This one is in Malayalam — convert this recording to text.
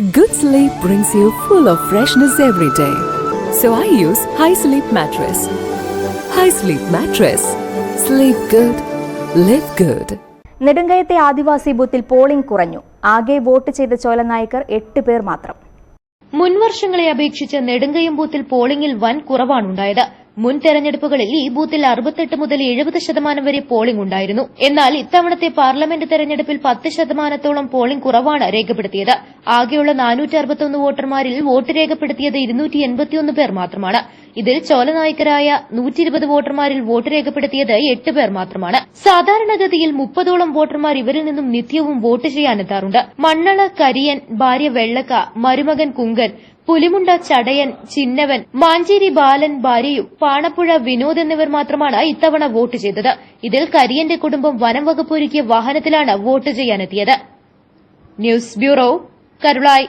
Good sleep brings you full of freshness every day. So I use High Sleep Mattress. High Sleep Mattress. Sleep good. Live good. നെടുങ്കയത്തെ ആദിവാസി ബൂത്തിൽ പോളിംഗ് കുറഞ്ഞു ആകെ വോട്ട് ചെയ്ത ചോലനായകർ എട്ട് പേർ മാത്രം മുൻവർഷങ്ങളെ അപേക്ഷിച്ച് നെടുങ്കയം ബൂത്തിൽ പോളിംഗിൽ വൻ കുറവാണുണ്ടായത് മുൻ തെരഞ്ഞെടുപ്പുകളിൽ ഈ ബൂത്തിൽ അറുപത്തെട്ട് മുതൽ എഴുപത് ശതമാനം വരെ പോളിംഗ് ഉണ്ടായിരുന്നു. എന്നാൽ ഇത്തവണത്തെ പാർലമെന്റ് തെരഞ്ഞെടുപ്പിൽ പത്ത് ശതമാനത്തോളം പോളിംഗ് കുറവാണ് രേഖപ്പെടുത്തിയത്. ആകെയുള്ള നാനൂറ്റി വോട്ടർമാരിൽ വോട്ട് രേഖപ്പെടുത്തിയത് പേർ മാത്രമാണ്. ഇതിൽ ചോലനായ്ക്കരായ നൂറ്റി ഇരുപത് വോട്ടർമാരിൽ വോട്ട് രേഖപ്പെടുത്തിയത് എട്ട് പേർ മാത്രമാണ്. സാധാരണഗതിയിൽ മുപ്പതോളം വോട്ടർമാർ ഇവരിൽ നിന്നും നിത്യവും വോട്ട് ചെയ്യാനെത്താറുണ്ട്. മണ്ണള കരിയൻ ഭാര്യ വെള്ളക്ക മരുമകൻ കുങ്കൻ പുലിമുണ്ട ചടയൻ ചിന്നവൻ മാഞ്ചേരി ബാലൻ ഭാര്യയും പാണപ്പുഴ വിനോദ് എന്നിവർ മാത്രമാണ് ഇത്തവണ വോട്ട് ചെയ്തത്. ഇതിൽ കരിയന്റെ കുടുംബം വനം വകുപ്പ് ഒരുക്കിയ വാഹനത്തിലാണ് വോട്ട് ചെയ്യാനെത്തിയത്. News bureau Karulayi.